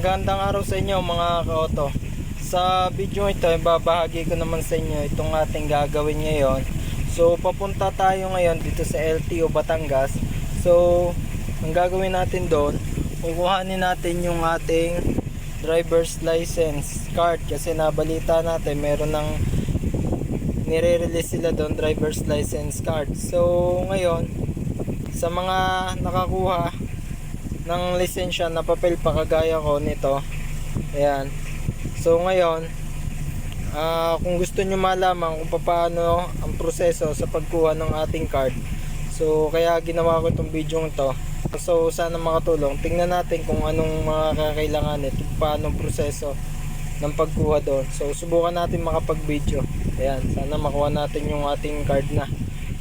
magandang araw sa inyo mga ka-auto. Sa video ito, ibabahagi ko naman sa inyo itong ating gagawin ngayon. So, papunta tayo ngayon dito sa LTO Batangas. So, ang gagawin natin doon, kukuhanin natin yung ating driver's license card kasi nabalita natin meron ng nire-release sila doon driver's license card. So, ngayon, sa mga nakakuha ng lisensya na papel pa kagaya ko nito. Ayan. So ngayon, ah, kung gusto nyo malaman kung paano ang proseso sa pagkuha ng ating card. So kaya ginawa ko itong video ito. So sana makatulong. Tingnan natin kung anong mga kakailangan ito, paano ang proseso ng pagkuha doon. So subukan natin makapag-video. Ayan, sana makuha natin yung ating card na.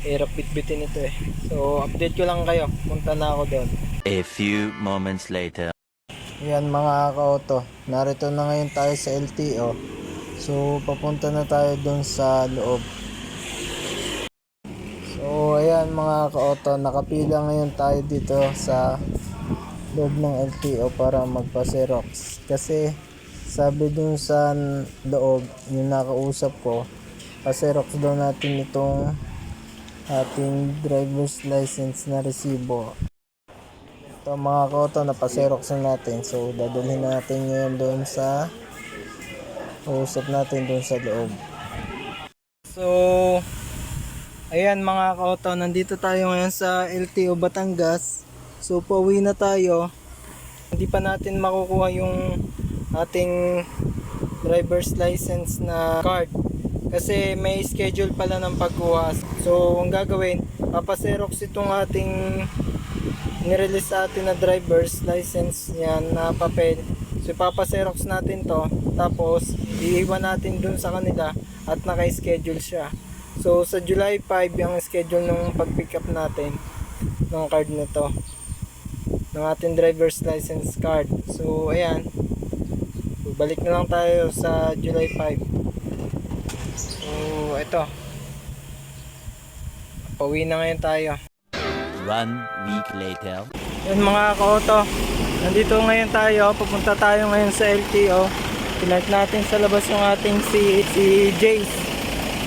Hirap bitbitin ito eh. So update ko lang kayo. Punta na ako doon. A few moments later. Yan mga ka-auto. Narito na ngayon tayo sa LTO. So papunta na tayo doon sa loob. So ayan mga ka-auto. Nakapila ngayon tayo dito sa loob ng LTO para magpa-xerox. Kasi sabi dun sa loob, yung nakausap ko, pa-xerox daw natin itong ating driver's license na resibo. Ito mga koto, napaserox na natin. So, dadalhin natin ngayon doon sa usap natin doon sa loob. So, ayan mga koto, nandito tayo ngayon sa LTO Batangas. So, pauwi na tayo. Hindi pa natin makukuha yung ating driver's license na card. Kasi may schedule pala ng pagkuha. So, ang gagawin, papaserox itong ating nirelease sa atin na driver's license yan na papel. So ipapaserox natin to tapos iiwan natin dun sa kanila at naka-schedule siya. So sa July 5 ang schedule ng pag-pick up natin ng card na to ng ating driver's license card. So ayan. So, balik na lang tayo sa July 5. So ito. Pauwi na ngayon tayo. One week later. Yun mga ka-auto, nandito ngayon tayo, pupunta tayo ngayon sa LTO. Pinark natin sa labas yung ating si, si Jace.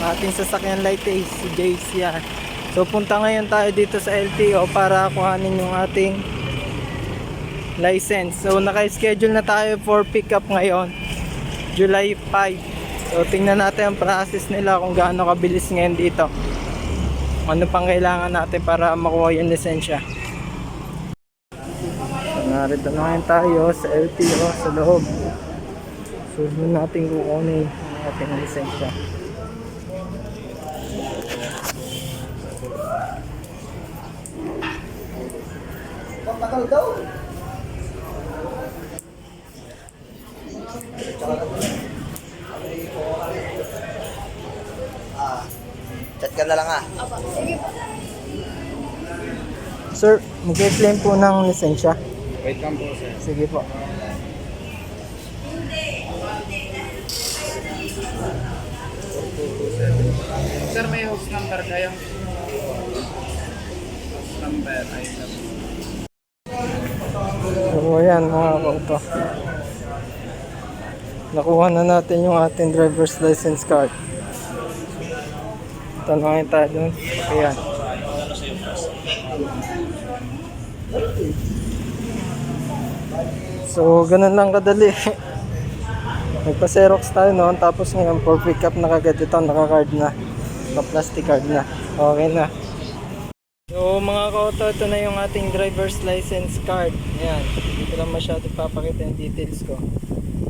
Ating sasakyan light ace, si Jace yan. So punta ngayon tayo dito sa LTO para kuhanin yung ating license. So naka-schedule na tayo for pickup ngayon, July 5. So tingnan natin ang process nila kung gaano kabilis ngayon dito ano pang kailangan natin para makuha yung lisensya. So, narito na ngayon tayo sa LTO sa loob. So, doon natin kukunin ang ating lisensya. Chat ka na lang ah. Sir, mag-claim po ng lisensya. Wait lang po sir. Sige po. Sir, may host number kayo? Host number, ay So, ayan mga kauto. Nakuha na natin yung ating driver's license card. Tanungin tayo dun. Ayan. So, ganun lang kadali. Nagpa-xerox tayo noon, tapos ngayon for pick up na kagad ito, naka-card na. Naka-plastic card na. Okay na. So mga kauto, ito na yung ating driver's license card. Ayan, hindi ko lang masyado papakita yung details ko.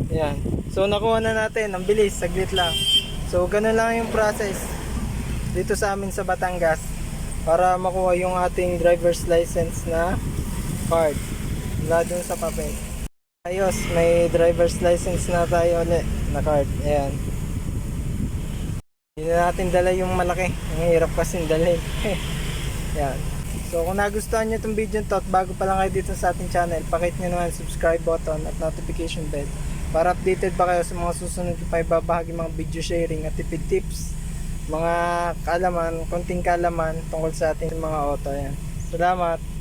Ayan. So nakuha na natin, ang bilis, saglit lang. So ganun lang yung process dito sa amin sa Batangas para makuha yung ating driver's license na card. Wala dun sa papel. Ayos, may driver's license na tayo ulit na card. Ayan. Hindi na natin dala yung malaki. Ang hirap kasi dalhin. Yan. So kung nagustuhan nyo itong video to at bago pa lang kayo dito sa ating channel, pakit nyo naman subscribe button at notification bell para updated pa kayo sa mga susunod pa ibabahagi mga video sharing at tipid tips, mga kaalaman, konting kaalaman tungkol sa ating mga auto. Yan. Salamat!